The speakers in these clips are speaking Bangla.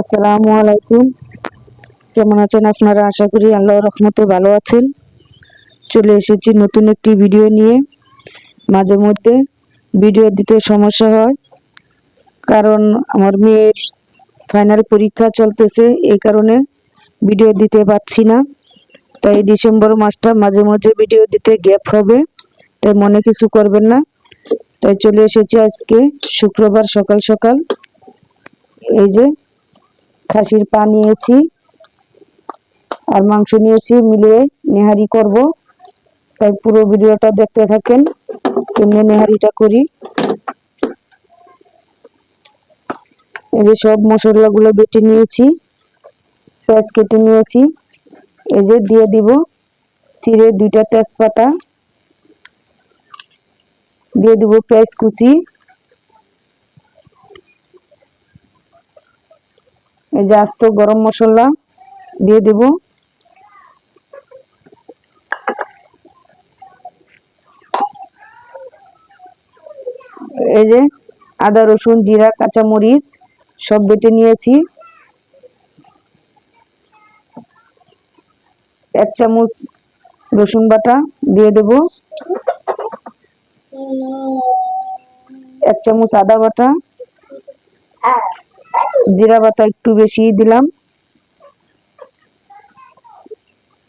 আসসালামু আলাইকুম। কেমন আছেন আপনারা? আশা করি আল্লাহ রহমতে ভালো আছেন। চলে এসেছি নতুন একটি ভিডিও নিয়ে। মাঝে মধ্যে ভিডিও দিতে সমস্যা হয়, কারণ আমার মেয়ের ফাইনাল পরীক্ষা চলতেছে, এই কারণে ভিডিও দিতে পারছি না। তাই ডিসেম্বর মাসটা মাঝে মাঝে ভিডিও দিতে গ্যাপ হবে, তাই মনে কিছু করবেন না। তাই চলে এসেছি আজকে শুক্রবার সকাল সকাল। এই যে খাসির পা নিয়েছি আর মাংস নিয়েছি, মিলিয়ে নেহারি করব। তাই পুরো ভিডিওটা দেখতে থাকেন, কেমনে নেহারিটা করি। এই যে সব মশলাগুলো বেটে নিয়েছি, পেঁয়াজ কেটে নিয়েছি, এই যে দিয়ে দিব চিড়ে দুইটা তেজপাতা, দিয়ে দিব পেঁয়াজ কুচি। এই যে আস্ত গরম মশলা দিয়ে দেব। এই যে আদা, রসুন, জিরা কাঁচা মরিচ সব বেটে নিয়েছি। এক চামচ রসুন বাটা দিয়ে দেব। এক চামচ আদা বাটা। জিরা বাটা একটু বেশি দিলাম।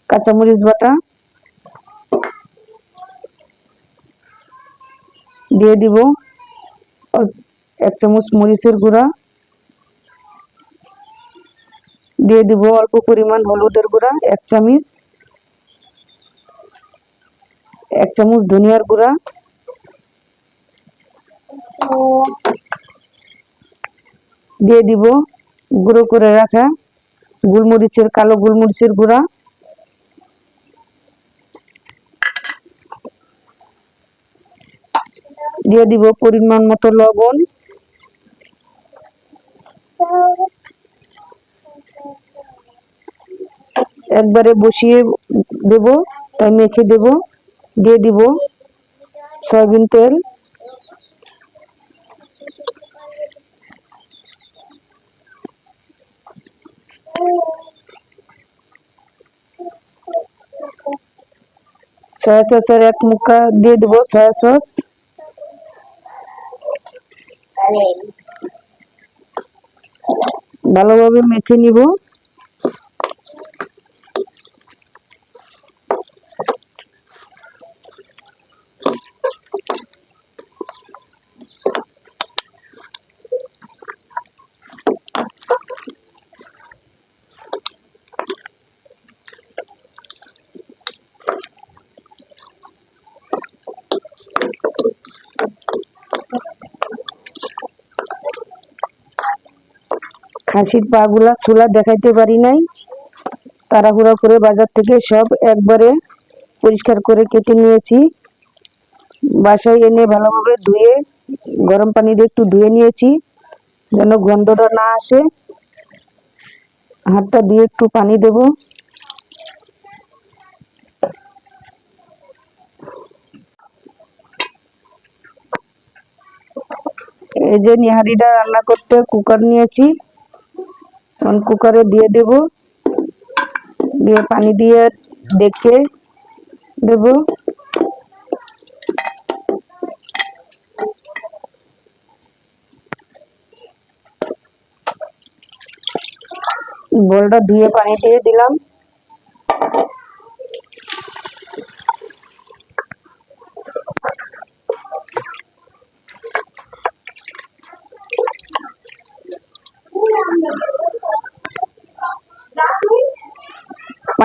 কাঁচামরিচ বাটা দিয়ে দিব। এক চামচ মরিচের গুঁড়া দিয়ে দিব অল্প পরিমাণ হলুদের গুঁড়া, এক চামচ। এক চামচ ধনিয়ার গুঁড়া। দিয়ে দিব, গুঁড়ো করে রাখা গোলমরিচের, কালো গোলমরিচের গুঁড়া। দিয়ে দিব পরিমাণ মতো লবণ। একবারে বসিয়ে দেব, তাই মেখে দেব। দিয়ে দিব সয়াবিন তেল। সয়া সসের এক মুখা দিয়ে দিব সয়া সস ভালোভাবে মেখে নিব খাসির পা গুলা ছোলা দেখাইতে পারি নাই। তাড়াহুড়া করে বাজার থেকে সব একবারে পরিষ্কার করে কেটে নিয়েছি। বাসায় এনে ভালোভাবে ধুয়ে, গরম পানি দিয়ে একটু ধুয়ে নিয়েছি যেন গন্ধটা না আসে। হাতটা দিয়ে একটু পানি দেব। এই যে নিহারিটা রান্না করতে কুকার নিয়েছি। এখন কুকারে দিয়ে দেব। দিয়ে পানি দিয়ে ডেকে দেব। বলটা ধুয়ে পানি দিয়ে দিলাম।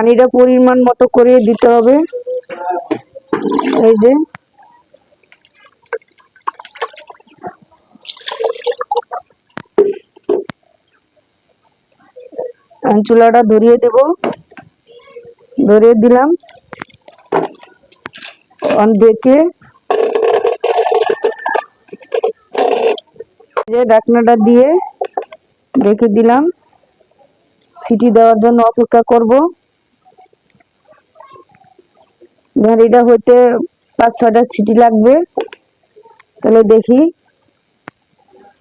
পানিটা পরিমাণ মতো করে দিতে হবে। এই যে। চুলাটা ধরিয়ে দেব। ধরিয়ে দিলাম। ডেকে যে ঢাকনাটা দিয়ে রেখে দিলাম। সিটি দেওয়ার জন্য অপেক্ষা করব। ভ্যানিটা হইতে পাঁচ ছটা সিটি লাগবে। তাহলে দেখি।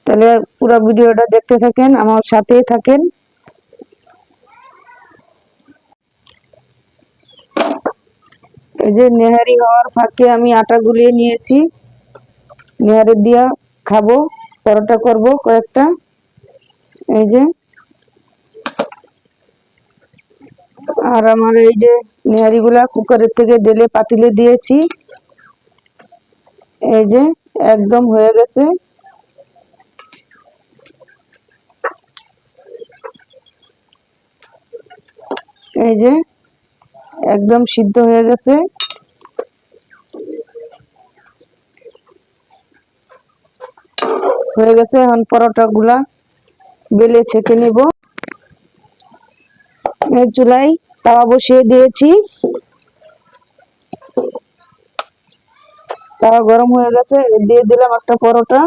তাহলে পুরো ভিডিওটা দেখতে থাকেন, আমার সাথেই থাকেন। এই যে নেহারি হওয়ার ফাঁকে আমি আটা গুলিয়ে নিয়েছি। নেহারি দিয়া খাব, পরোটা করব কয়েকটা। এই যে। আর আমার এই যে নেহারি গুলা কুকারের থেকে ডেলে পাতিলে দিয়েছি। এই যে একদম হয়ে গেছে। এই যে একদম সিদ্ধ হয়ে গেছে। হয়ে গেছে, এখন পরোটা গুলা বেলে ছেঁকে নিব। এই চুলায় তাওয়া বসিয়ে দিয়েছি। তাওয়া গরম হয়ে গেছে দিয়ে দিলাম একটা পরোটা।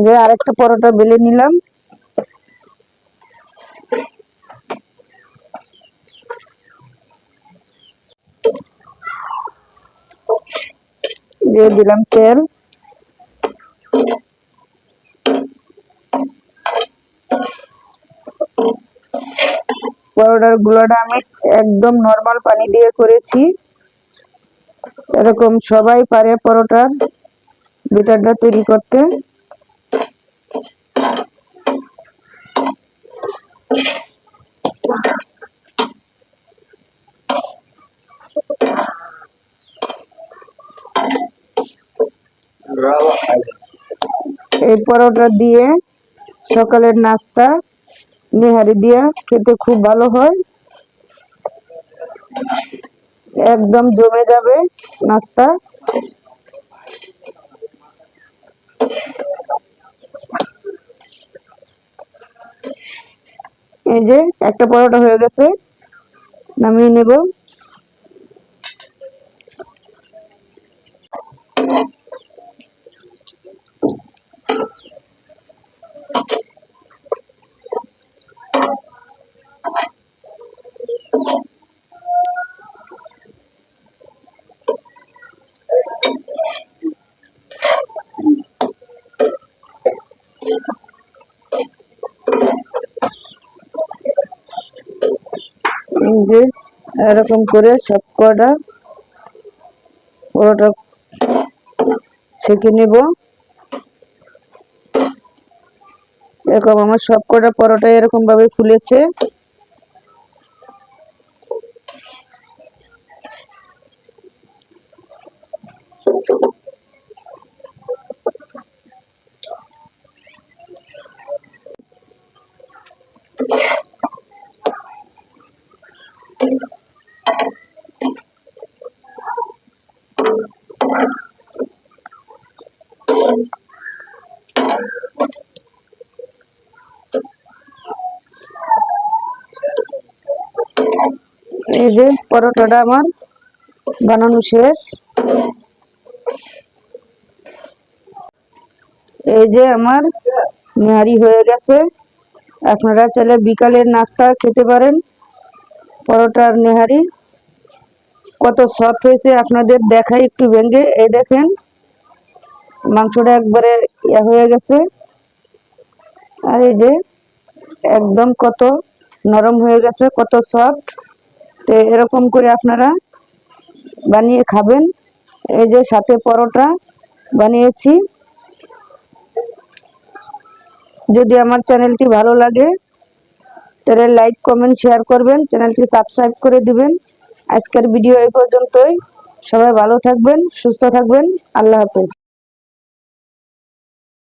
যে আরেকটা পরোটা বেলে নিলাম। দিয়ে দিলাম তেল। পরোটার গুলোটা আমি একদম নর্মাল পানি দিয়ে করেছি। এরকম সবাই পারে পরোটার। বিটারটা তৈরি করতে। এই পরোটা দিয়ে সকালের নাস্তা, নিহারি দিয়া খেতে খুব ভালো হয়। একদম জমে যাবে নাস্তা। এই যে একটা পরোটা হয়ে গেছে, নামিয়ে নেব। এই দিয়ে এরকম করে সব কটা পুরোটা ছেঁকে নেব। এরকম আমার সব কটা পরোটা এরকমভাবে ফুলেছে। এই যে পরোটাটা আমার বানানো শেষ। এই যে আমার নাড়ি হয়ে গেছে। আপনারা চাইলে বিকালের নাস্তা খেতে পারেন। পরোটার নেহারি। কত সফট হয়েছে আপনাদের দেখাই একটু ভেঙে। এই দেখেন, মাংসটা একবারে ইয়া হয়ে গেছে। আর এই যে, একদম কত নরম হয়ে গেছে, কত সফট তো এরকম করে আপনারা বানিয়ে খাবেন। এই যে সাথে পরোটা বানিয়েছি। যদি আমার চ্যানেলটি ভালো লাগে তাহলে লাইক কমেন্ট শেয়ার করবেন, চ্যানেলটি সাবস্ক্রাইব করে দিবেন। আজকের ভিডিও এই পর্যন্তই। সবাই ভালো থাকবেন, সুস্থ থাকবেন। আল্লাহ হাফেজ।